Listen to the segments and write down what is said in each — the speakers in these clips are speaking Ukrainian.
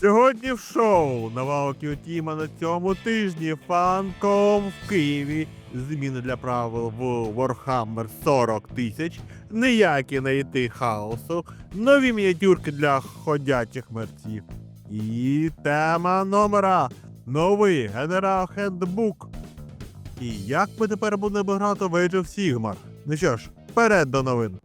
Сьогодні в шоу нового Кіотіма на цьому тижні фанком в Києві. Зміни для правил в Warhammer 40 тисяч, ніякі найти хаосу, нові мініатюрки для ходячих мерців. І тема номера новий генерал хендбук. І як ми тепер будемо грати в Age of Sigmar? Ну що ж, вперед до новин.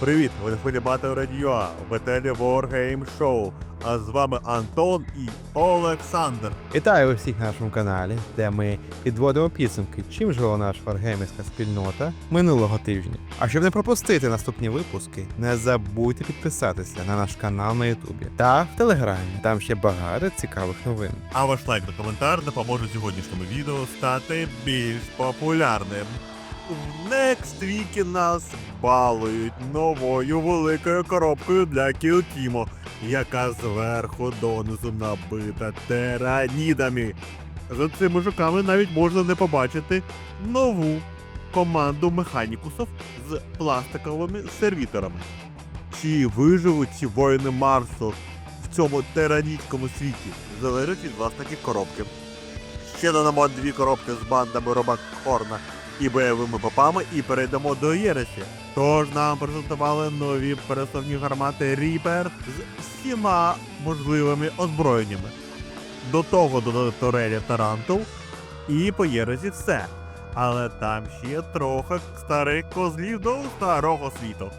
Привіт, ви на хвилі Батл Радіо, в етері Wargame Show. А з вами Антон і Олександр. Вітаю усіх на нашому каналі, де ми підводимо підсумки, чим жила наша варгеймерська спільнота минулого тижня. А щоб не пропустити наступні випуски, не забудьте підписатися на наш канал на Ютубі та в Телеграмі. Там ще багато цікавих новин. А ваш лайк та коментар допоможе сьогоднішньому відео стати більш популярним. В Next Week нас балують новою великою коробкою для Кілтімо, яка зверху донизу набита теранідами. За цими жуками навіть можна не побачити нову команду механікусів з пластиковими сервіторами. Чи виживуть ці воїни Марсу в цьому теранітському світі залежить від власників коробки. Ще додамо дві коробки з бандами Робак Хорна і бойовими попами і перейдемо до Єресі. Тож нам презентували нові пересувні гармати Ріпер з всіма можливими озброєннями. До того додали турелі Тарантул і по Єресі все. Але там ще трохи старих козлів до старого світу.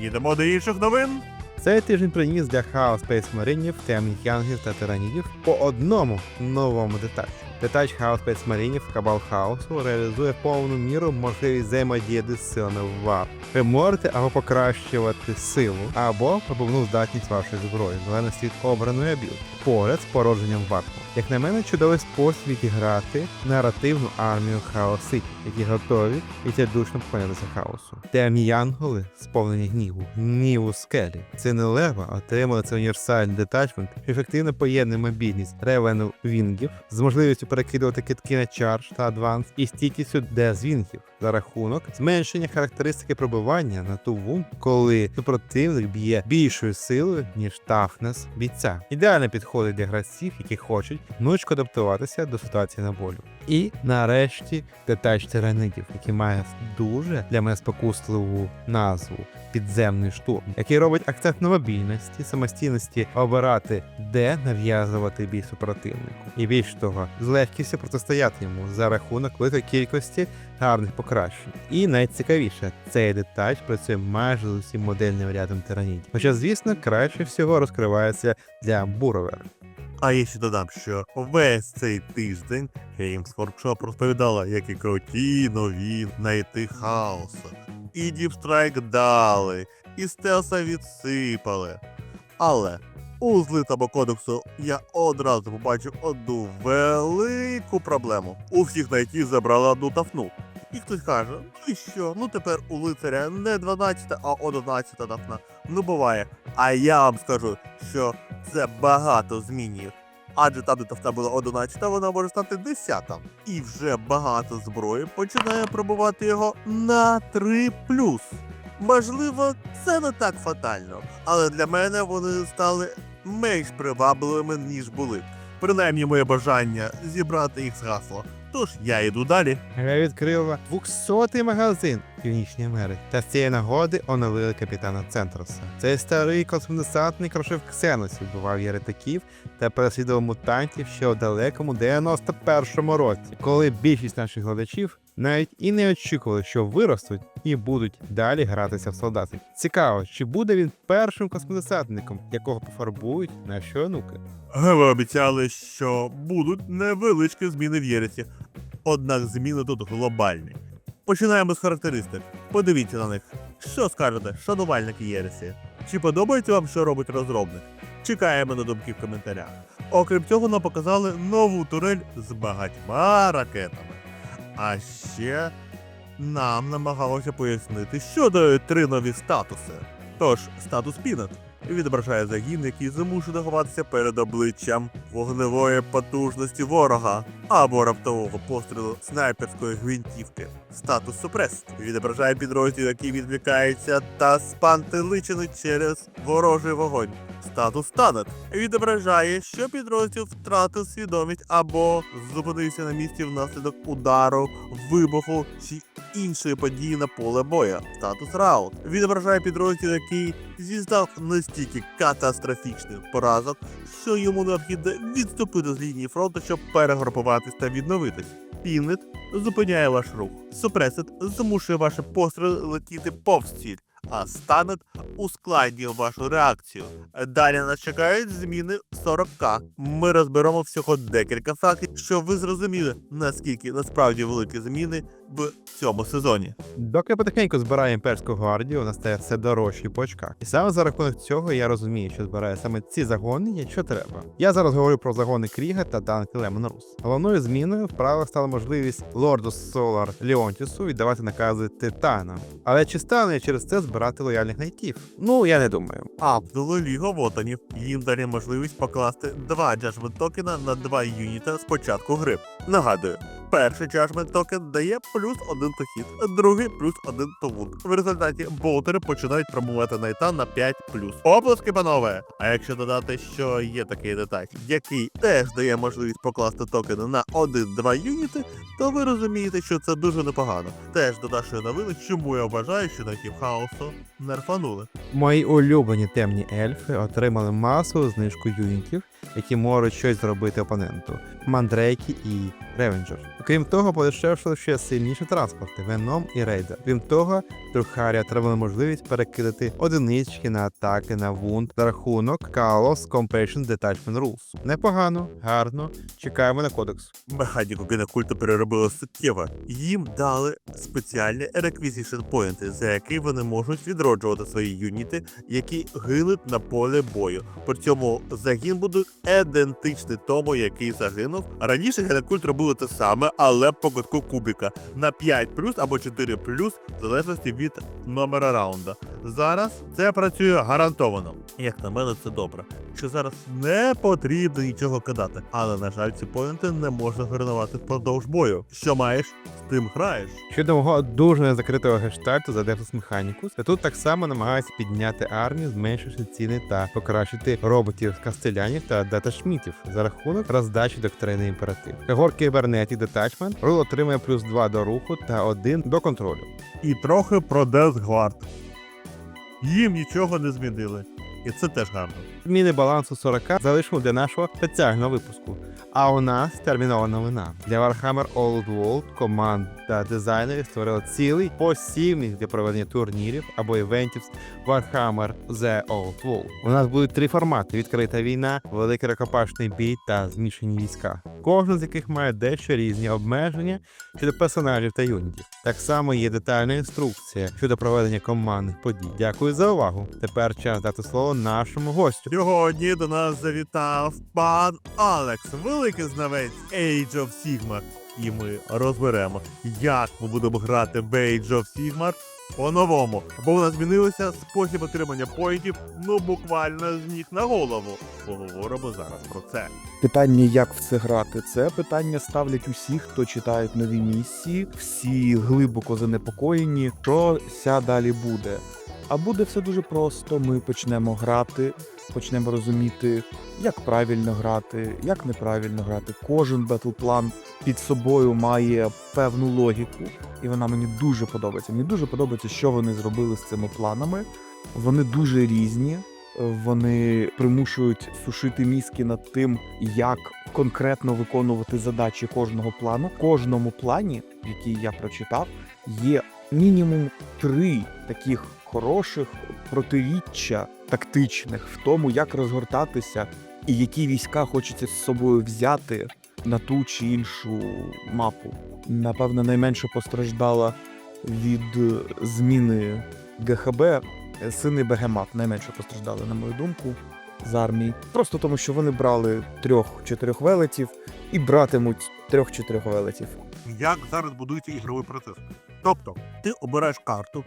Їдемо до інших новин. Цей тиждень приніс для Хаос Space Маринів, темних янгів та тиранідів по одному новому детачу. Детач Хаос Marine в Кабал Хаосу реалізує повну міру можливість взаємодіяти з силами ВАП. Ви можете або покращувати силу, або пробувну здатність вашої зброї, залежності від обраної абілки, поряд з породженням варку. Як на мене, чудовий спосіб відіграти наративну армію хаоситів, які готові і тядушно поклонятися хаосу. Темні янголи, сповнені гніву, гніву скелі. Це не лева, отримали це універсальний детачмент, що ефективно поєднує мобільність ревену вінгів з можливістю перекидувати китки на чардж та адванс і стійкістю дезвінгів за рахунок зменшення характеристики пробивання на ту вум, коли супротивник б'є більшою силою, ніж тафнес бійця. Ідеально підходить для гравців, які хочуть гнучко адаптуватися до ситуації на болю. І нарешті детач тиранидів, який має дуже для мене спокусливу назву підземний штурм, який робить акцент на мобільності, самостійності обирати, де нав'язувати бій супротивнику, і більш того, з легкістю протистояти йому за рахунок великої кількості гарних покращень. І найцікавіше, цей детач працює майже з усім модельним рядом тиранідів. Хоча, звісно, краще всього розкривається для буровер. А я ще додам, що весь цей тиждень Games Workshop розповідала, які круті нові найти хаоса. І Deep Strike дали, і стелса відсипали. Але у злитому кодексу я одразу побачив одну велику проблему. У всіх найти забрали одну тафну. І хтось каже, ну і що? Ну тепер у лицаря не 12, а 11 тафна. Ну буває. А я вам скажу, що це багато змінює. Адже там, де тафта була 11, вона може стати 10. І вже багато зброї починає пробувати його на 3 Можливо, це не так фатально, але для мене вони стали менш привабливими, ніж були. Принаймні моє бажання зібрати їх згасло. Тож я йду далі. Гра відкрила 200-й магазин Північній Америці. Та з цієї нагоди оновили капітана Центроса. Цей старий космодесантний крошив ксеносів, бував єретиків та переслідував мутантів ще у далекому 91-му році, коли більшість наших глядачів навіть і не очікували, що виростуть і будуть далі гратися в солдати. Цікаво, чи буде він першим космодесантником, якого пофарбують наші онуки. Ви обіцяли, що будуть невеличкі зміни в Єресі. Однак зміни тут глобальні. Починаємо з характеристик. Подивіться на них. Що скажете, шанувальники Єресі? Чи подобається вам, що робить розробник? Чекаємо на думки в коментарях. Окрім цього, нам показали нову турель з багатьма ракетами. А ще нам намагалося пояснити, що дають три нові статуси. Тож, статус Пінет. відображає загін, який змушений ховатися перед обличчям вогневої потужності ворога або раптового пострілу снайперської гвинтівки. Статус супрес відображає підрозділ, який відвлікається та спантеличений через ворожий вогонь. Статус танет відображає, що підрозділ втратив свідомість або зупинився на місці внаслідок удару, вибуху чи іншої події на поле боя. Статус раунд відображає підрозділ, який зізнав настільки катастрофічних поразок, що йому необхідно відступити з лінії фронту, щоб перегрупуватись та відновитись. Пінет зупиняє ваш рух. Супресит змушує ваші постріли летіти повз ціль, а станет ускладнює вашу реакцію. Далі нас чекають зміни 40к. Ми розберемо всього декілька фактів, щоб ви зрозуміли, наскільки насправді великі зміни в цьому сезоні. Доки потихеньку збираю імперську гвардію, вона стає все дорожче по очках. І саме за рахунок цього я розумію, що збираю саме ці загони, якщо треба. Я зараз говорю про загони Кріга та танки Лемон Рус. Головною зміною в правилах стала можливість лорду Солар Леонтісу віддавати накази титанам. Але чи стане я через це збирати лояльних найтів? Ну я не думаю. Апнули Лігу Вотанів. Їм далі можливість покласти два джаджмент токена на два юніта з початку гри. Нагадую, перший джаджмент токен дає плюс один похід, другий плюс один повуд. В результаті болтери починають промувати найта на 5 плюс. Оплески, панове! А якщо додати, що є такий деталь, який теж дає можливість покласти токени на 1-2 юніти, то ви розумієте, що це дуже непогано. Теж до нашої новини, чому я вважаю, що найтів хаосу нерфанули. Мої улюблені темні ельфи отримали масову знижку юнітів, які можуть щось зробити опоненту мандрейки і ревенджер. Крім того, подешевшили ще сильніші транспорти Веном і Рейдер. Крім того, Трухарі отримали можливість перекидати одинички на атаки на вунд за рахунок Kalos Compassion Detachment Rules. Непогано, гарно. Чекаємо на кодекс. Механіку генокульту переробили суттєво. Їм дали спеціальні requisition поінти, за які вони можуть відроджувати свої юніти, які гинуть на полі бою. При цьому загін буде ідентичний тому, який загинув. Раніше генокульт робили те саме, але по кутку кубіка на 5 або 4 в залежності від номера раунда. Зараз це працює гарантовано. Як на мене, це добре. Що зараз не потрібно нічого кидати, але на жаль, ці поінти не можна гранувати впродовж бою. Що маєш, з тим граєш. Щодо мого дуже незакритого гештальту за Defus Mechanicus, то тут так само намагаюся підняти армію, зменшивши ціни та покращити роботів кастелянів та даташмітів за рахунок роздачі доктрини імператив. Кагор Кібернетік Детачмент рул отримує плюс 2 до руху та 1 до контролю. І трохи про Десгвард. Їм нічого не змінили. І це теж гарно. Зміни балансу 40 залишимо для нашого спеціального випуску. А у нас термінова новина. Для Warhammer Old World команда дизайнерів створила цілий посівник для проведення турнірів або івентів з Warhammer The Old World. У нас будуть три формати: відкрита війна, великий рукопашний бій та змішані війська. Кожен з яких має дещо різні обмеження щодо персонажів та юнітів. Так само є детальна інструкція щодо проведення командних подій. Дякую за увагу. Тепер час дати слово нашому гостю. Сьогодні до нас завітав пан Алекс, великий знавець Age of Sigmar. І ми розберемо, як ми будемо грати в Age of Sigmar по-новому. Бо у нас змінився спосіб отримання поінтів, ну буквально з ніг на голову. Поговоримо зараз про це. Питання, як в це грати, це питання ставлять усі, хто читають нові місії, всі глибоко занепокоєні, що ся далі буде. А буде все дуже просто. Ми почнемо грати, почнемо розуміти, як правильно грати, як неправильно грати. Кожен батлплан під собою має певну логіку, і вона мені дуже подобається. Мені дуже подобається, що вони зробили з цими планами. Вони дуже різні. Вони примушують сушити мізки над тим, як конкретно виконувати задачі кожного плану. В кожному плані, який я прочитав, є мінімум три таких хороших протиріччя тактичних в тому, як розгортатися і які війська хочеться з собою взяти на ту чи іншу мапу. Напевно, найменше постраждала від е, зміни ГХБ сини Бегемат найменше постраждали, на мою думку, з армії. Просто тому, що вони брали трьох-чотирьох велетів і братимуть трьох-чотирьох велетів. Як зараз будується ігровий процес? Тобто, ти обираєш карту,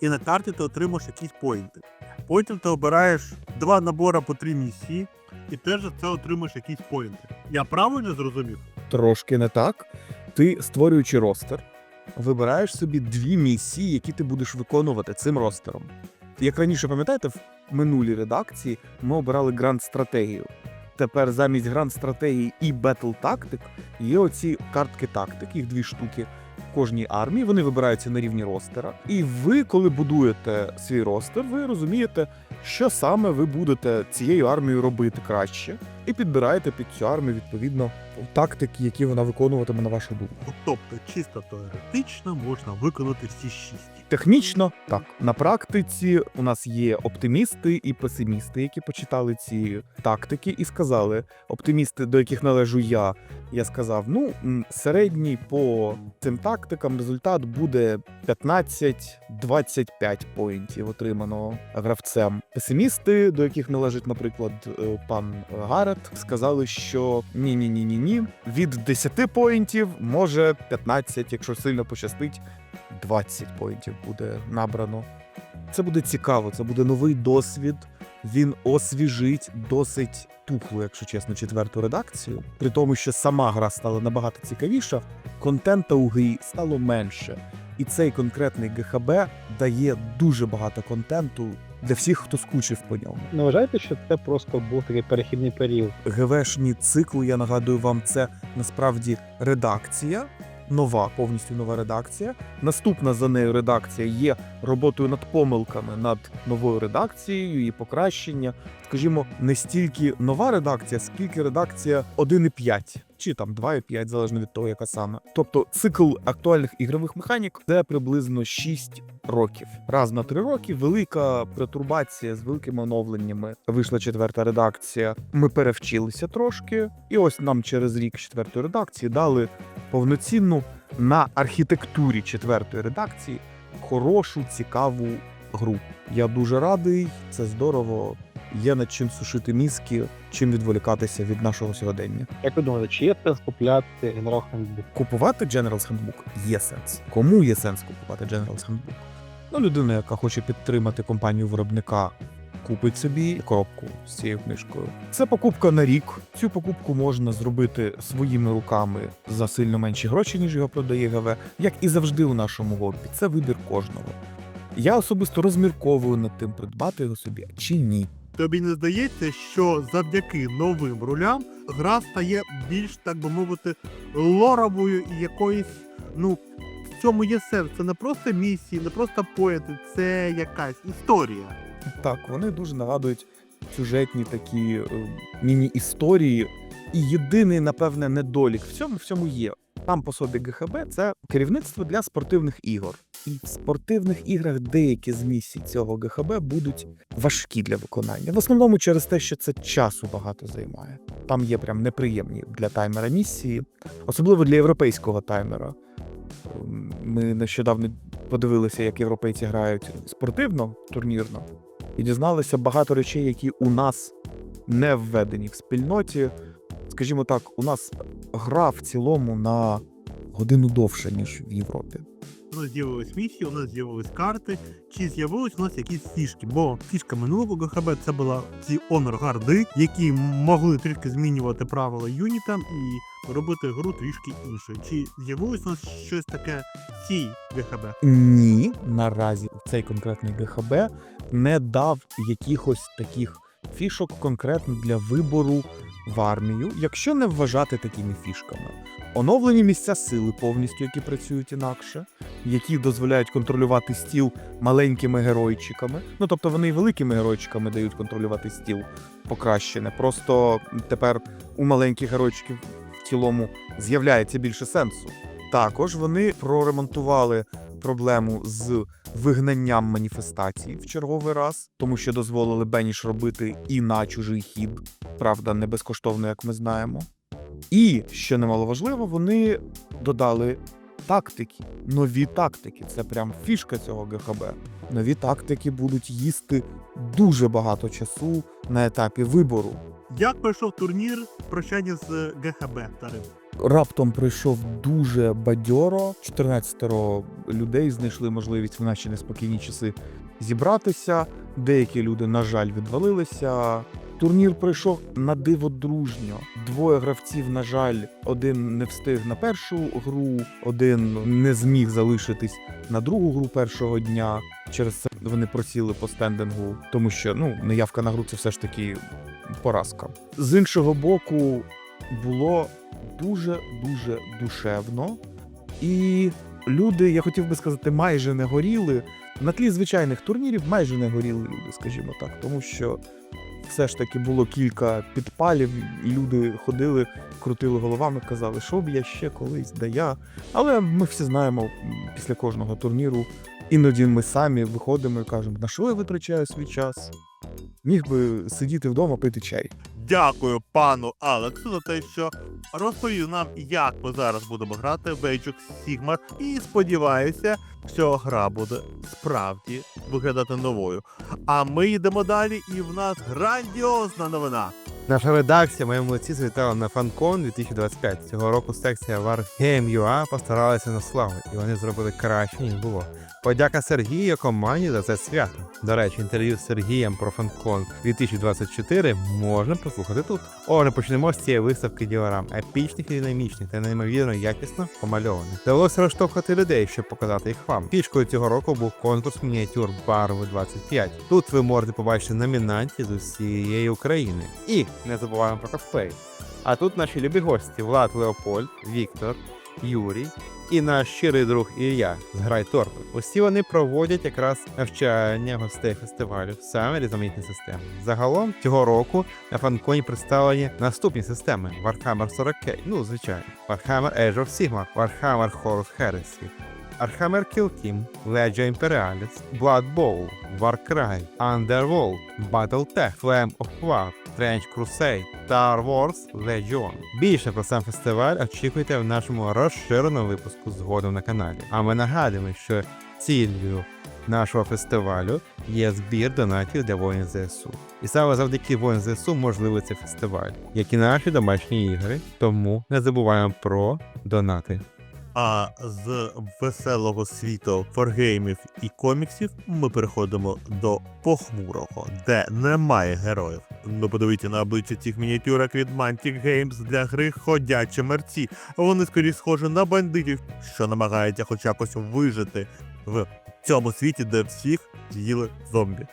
і на карті ти отримуєш якісь поінти. Потім ти обираєш два набори по три місії, і теж за це отримаєш якісь поінти. Я правильно зрозумів? Трошки не так. Ти, створюючи ростер, вибираєш собі дві місії, які ти будеш виконувати цим ростером. Як раніше пам'ятаєте, в минулій редакції ми обирали гранд стратегію. Тепер замість гранд стратегії і бетл тактик є оці картки тактик, їх дві штуки кожній армії. Вони вибираються на рівні ростера. І ви, коли будуєте свій ростер, ви розумієте, що саме ви будете цією армією робити краще, і підбираєте під цю армію відповідно тактики, які вона виконуватиме на вашу думку. Тобто, чисто теоретично можна виконати всі шість. Технічно так на практиці у нас є оптимісти і песимісти, які почитали ці тактики і сказали: оптимісти, до яких належу я, я сказав: ну середній по цим тактикам результат буде 15-25 поінтів отримано гравцем. Песимісти, до яких належить, наприклад, е, пан Гарет, сказали, що ні, ні, ні, ні. Від 10 поінтів може 15, якщо сильно пощастить. 20 поінтів буде набрано. Це буде цікаво, це буде новий досвід. Він освіжить досить тухлу, якщо чесно, четверту редакцію. При тому, що сама гра стала набагато цікавіша, контента у грі стало менше. І цей конкретний ГХБ дає дуже багато контенту для всіх, хто скучив по ньому. Не вважаєте, що це просто був такий перехідний період? ГВшні цикли, я нагадую вам, це насправді редакція. Нова, повністю нова редакція. Наступна за нею редакція є роботою над помилками над новою редакцією, її покращення. Скажімо, не стільки нова редакція, скільки редакція 1.5 чи там 2.5, залежно від того, яка саме. Тобто цикл актуальних ігрових механік це приблизно 6 років. Раз на 3 роки велика претурбація з великими оновленнями. Вийшла четверта редакція. Ми перевчилися трошки, і ось нам через рік четвертої редакції дали повноцінну на архітектурі четвертої редакції хорошу, цікаву гру. Я дуже радий, це здорово. Є над чим сушити мізки, чим відволікатися від нашого сьогодення. Як ви думаєте, чи є сенс купляти General Handbook? Купувати General's Handbook є сенс. Кому є сенс купувати General's Handbook? Ну, людина, яка хоче підтримати компанію виробника, купить собі коробку з цією книжкою. Це покупка на рік. Цю покупку можна зробити своїми руками за сильно менші гроші, ніж його продає ГВ, як і завжди у нашому гобі. Це вибір кожного. Я особисто розмірковую над тим, придбати його собі чи ні. Тобі не здається, що завдяки новим рулям гра стає більш, так би мовити, лоровою і якоюсь, ну, цьому є сенс. Це не просто місії, не просто поети, це якась історія. Так, вони дуже нагадують сюжетні такі е, міні-історії. І єдиний, напевне, недолік в цьому всьому є. Там по собі ГХБ це керівництво для спортивних ігор. І в спортивних іграх деякі з місій цього ГХБ будуть важкі для виконання. В основному через те, що це часу багато займає. Там є прям неприємні для таймера місії, особливо для європейського таймера. Ми нещодавно подивилися, як європейці грають спортивно, турнірно, і дізналися багато речей, які у нас не введені в спільноті. Скажімо так, у нас гра в цілому на годину довше, ніж в Європі. У нас з'явились місії, у нас з'явились карти, чи з'явились у нас якісь фішки. Бо фішка минулого ГХБ це була ці онор гарди, які могли трішки змінювати правила юнітам і робити гру трішки іншою. Чи з'явилось у нас щось таке в цій ГХБ? Ні, наразі цей конкретний ГХБ не дав якихось таких фішок конкретно для вибору в армію, якщо не вважати такими фішками. Оновлені місця сили повністю, які працюють інакше, які дозволяють контролювати стіл маленькими геройчиками. Ну тобто вони і великими геройчиками дають контролювати стіл покращене. Просто тепер у маленьких геройчиків в цілому з'являється більше сенсу. Також вони проремонтували проблему з вигнанням маніфестацій в черговий раз, тому що дозволили Беніш робити і на чужий хід, правда, не безкоштовно, як ми знаємо. І що немало важливо, вони додали тактики, нові тактики. Це прям фішка цього ГХБ. Нові тактики будуть їсти дуже багато часу на етапі вибору. Як пройшов турнір прощання з ГХБ Тарим? Раптом пройшов дуже бадьоро. 14 людей знайшли можливість в наші неспокійні часи зібратися. Деякі люди, на жаль, відвалилися. Турнір пройшов на диво дружньо. Двоє гравців, на жаль, один не встиг на першу гру, один не зміг залишитись на другу гру першого дня. Через це вони просіли по стендингу, тому що ну неявка на гру це все ж таки поразка. З іншого боку, було дуже дуже душевно, і люди, я хотів би сказати, майже не горіли. На тлі звичайних турнірів майже не горіли люди, скажімо так, тому що все ж таки було кілька підпалів, і люди ходили, крутили головами, казали, що б я ще колись, да я. Але ми всі знаємо після кожного турніру. Іноді ми самі виходимо і кажемо, на що я витрачаю свій час? Міг би сидіти вдома пити чай. Дякую пану Алексу за те, що розповів нам, як ми зараз будемо грати в Age of Sigmar. І сподіваюся, що гра буде справді виглядати новою. А ми йдемо далі, і в нас грандіозна новина. Наша редакція моєму молодці завітала на FanCon 2025. Цього року секція Wargame.ua постаралася на славу, і вони зробили краще, ніж було. Подяка Сергію команді за це свято. До речі, інтерв'ю з Сергієм про FanCon 2024 можна послухати тут. Отже, почнемо з цієї виставки діорам епічних і динамічних та неймовірно якісно помальованих. Вдалося розштовхати людей, щоб показати їх вам. Фішкою цього року був конкурс мініатюр Барви 25. Тут ви можете побачити номінантів з усієї України. І не забуваємо про косплей. А тут наші любі гості Влад Леопольд, Віктор, Юрій і наш щирий друг Ілля з Грай. Усі вони проводять якраз навчання гостей фестивалю, саме різноманітні системи. Загалом цього року на фанконі представлені наступні системи: Warhammer 40K, ну звичайно, Warhammer Age of Sigmar, Warhammer Horus Heresy, Warhammer Kill Team, Legia Imperialis, Blood Bowl, Warcry, Underworld, Battletech, Flame of War, Strange Crusade, Star Wars Legion. Більше про сам фестиваль очікуйте в нашому розширеному випуску згодом на каналі. А ми нагадуємо, що ціллю нашого фестивалю є збір донатів для воїн ЗСУ. І саме завдяки воїн ЗСУ можливий цей фестиваль, як і наші домашні ігри. Тому не забуваємо про донати. А з веселого світу форгеймів і коміксів ми переходимо до похмурого, де немає героїв. Ну подивіться на обличчя цих мініатюрок від Mantic Games для гри ходячі мерці. Вони скоріше схожі на бандитів, що намагаються хоч якось вижити в цьому світі, де всіх з'їли зомбі.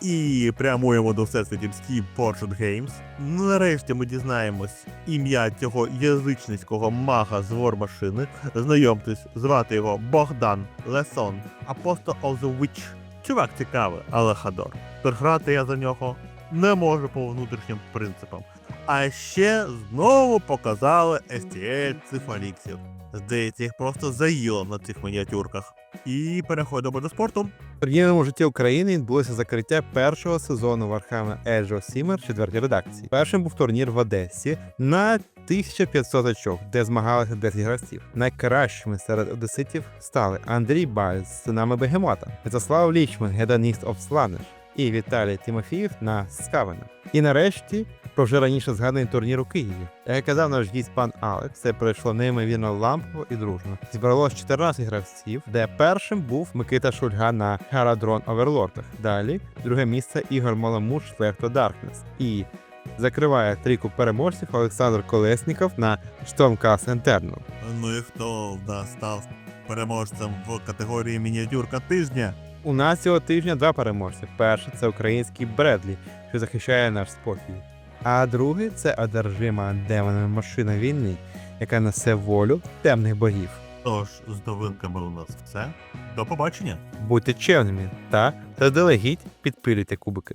І прямуємо до всесвітів Steam Portrait Games. Нарешті ми дізнаємось ім'я цього язичницького мага з вор-машини. Знайомтесь, звати його Богдан Лесон, Apostle of the Witch. Чувак цікавий, але Хадор. Грати я за нього не можу по внутрішнім принципам. А ще знову показали STL цифаліксів. Здається, їх просто заїло на цих мініатюрках. І переходимо до спорту. В торгівельному житті України відбулося закриття першого сезону Warhammer Age of Sigmar четвертій редакції. Першим був турнір в Одесі на 1500 очок, де змагалися 10 гравців. Найкращими серед одеситів стали Андрій Баль з синами Бегемота, В'ячеслав Лічман, гедоніст Обсланеш і Віталій Тимофіїв на Скавена. І нарешті про вже раніше згаданий турнір у Києві. Як казав наш гість пан Алекс, це пройшло неймовірно лампово і дружно. Зібралось 14 гравців, де першим був Микита Шульга на Харадрон Оверлордах. Далі друге місце Ігор Маламуш Флекто Даркнес. І закриває трійку переможців Олександр Колесніков на Stormcast Internal. Ну і хто нас став переможцем в категорії мініатюрка тижня? У нас цього тижня два переможці. Перший це український Бредлі, що захищає наш спокій. А другий це одержима демонами машина війни, яка несе волю темних богів. Тож, з новинками у нас все. До побачення! Будьте чемними та заздалегідь підпилюйте кубики.